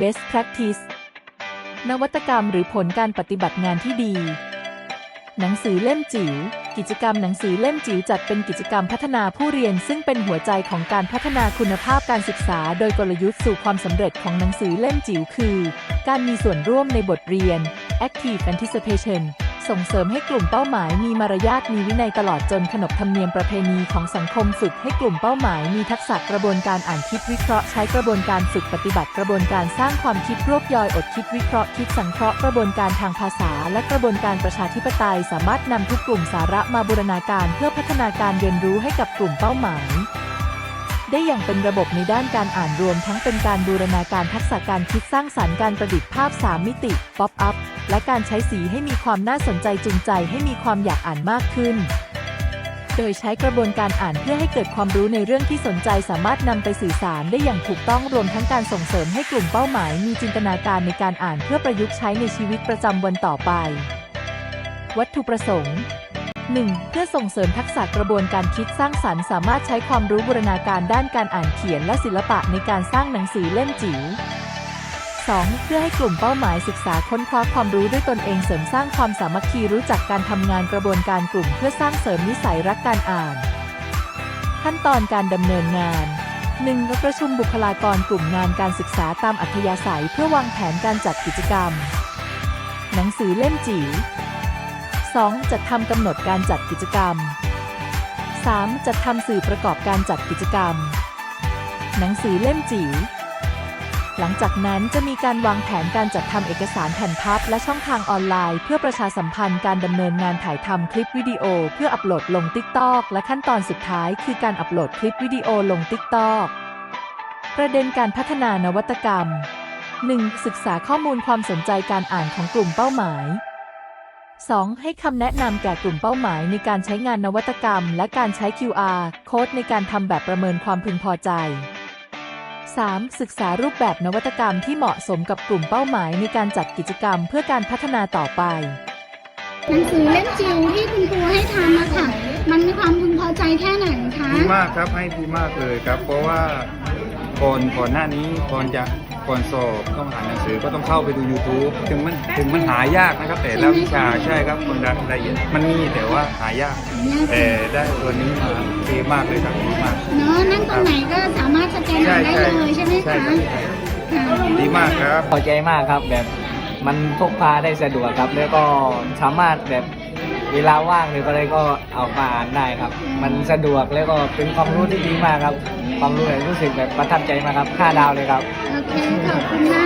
best practice นวัตกรรมหรือผลการปฏิบัติงานที่ดี หนังสือเล่มจิ๋ว กิจกรรมหนังสือเล่มจิ๋วจัดเป็นกิจกรรมพัฒนาผู้เรียน ซึ่งเป็นหัวใจของการพัฒนาคุณภาพการศึกษา โดยกลยุทธ์สู่ความสำเร็จของหนังสือเล่มจิ๋วคือ การมีส่วนร่วมในบทเรียน active anticipation ส่งเสริมให้กลุ่มเป้าหมายมีมารยาทมีวินัยตลอดจนขนบธรรมเนียมประเพณีของสังคมฝึกให้กลุ่มเป้าหมายมีทักษะกระบวนการอ่านคิดวิเคราะห์ใช้กระบวนการฝึกปฏิบัติกระบวนการสร้างความคิดรวบยอยอดคิดวิเคราะห์คิดสังเคราะห์กระบวนการทางภาษา และกระบวนการประชาธิปไตย สามารถนำทุกกลุ่มสาระมาบูรณาการเพื่อพัฒนาการเรียนรู้ให้กับกลุ่มเป้าหมาย ได้อย่างเป็นระบบในด้านการอ่านรวมทั้งเป็นการบูรณาการทักษะการคิดสร้างสรรค์การประดิษฐ์ภาพ 3 มิติ ป๊อปอัพ และการใช้สีให้มีความน่าสนใจจูงใจให้มีความอยากอ่านมากขึ้น โดยใช้กระบวนการอ่านเพื่อให้เกิดความรู้ในเรื่องที่สนใจสามารถนำไปสื่อสารได้อย่างถูกต้องรวมทั้งการส่งเสริมให้กลุ่มเป้าหมาย มีจินตนาการในการอ่านเพื่อประยุกต์ใช้ในชีวิตประจำวันต่อไป วัตถุประสงค์ 1. เพื่อส่งเสริมทักษะกระบวนการคิดสร้างสรรค์สามารถใช้ความรู้บูรณาการด้านการอ่านเขียนและศิลปะในการสร้างหนังสือเล่มจิ๋ว 2. เพื่อให้กลุ่มเป้าหมายศึกษาค้นคว้าความรู้ด้วยตนเองเสริมสร้างความสามัคคีรู้จักการทำงานกระบวนการกลุ่ม เพื่อสร้างเสริมนิสัยรักการอ่าน ขั้นตอนการดำเนินงาน 1. ประชุมบุคลากรกลุ่มงานการศึกษาตามอัธยาศัย เพื่อวางแผนการจัดกิจกรรม หนังสือเล่มจิ๋ว 2. จัดทำกำหนดการจัดกิจกรรม 3. จัดทำสื่อประกอบการจัดกิจกรรม หนังสือเล่มจิ๋วหลังจากนั้นจะมีการวางแผนการจัดทำเอกสารแผ่นพับและช่องทางออนไลน์ เพื่อประชาสัมพันธ์การดำเนินงานถ่ายทำคลิปวิดีโอ เพื่ออัปโหลดลง TikTok และขั้นตอนสุดท้ายคือการอัปโหลดคลิปวิดีโอลง TikTok ประเด็นการพัฒนานวัตกรรม 1. ศึกษาข้อมูลความสนใจการอ่านของกลุ่มเป้าหมาย 2. ให้คำแนะนำแก่กลุ่มเป้าหมายในการใช้งานนวัตกรรม และการใช้ QR โค้ดในการทำแบบประเมินความพึงพอใจ 3. ศึกษารูปแบบนวัตกรรมที่เหมาะสมกับกลุ่มเป้าหมายในการจัดกิจกรรมเพื่อการพัฒนาต่อไป หนังสือเล่มจิ๋วที่คุณครูให้ทำอะค่ะ มันมีความพึงพอใจแค่ไหนคะ ดีมากครับให้ดีมากเลยครับ เพราะว่าก่อนก่อนหน้านี้ก่อนจะ ก่อนสอบต้องหาหนังสือก็ต้องเข้าไปดู YouTube ถึงมันถึงมันหายากนะครับ แต่ละวิชาใช่ครับคนรายละเอียดมันมีแต่ว่าหายาก แต่ได้ตัวนี้มาดีมากเลยครับดีมากเนาะนั่งตรงไหนก็สามารถสแกนอ่านได้เลยใช่ไหมใช่คะครับใช่ค่ะดีมากครับพอใจมากครับแบบมันพกพาได้สะดวกครับ แล้วก็สามารถแบบเวลาว่างหรืออะไรก็เอามาอ่านได้ครับ มันสะดวกแล้วก็เป็นความรู้ที่ดีมากครับ ความรู้แบบรู้สึกแบบประทับใจมากครับห้าดาวเลยครับ โอเค ขอบคุณมาก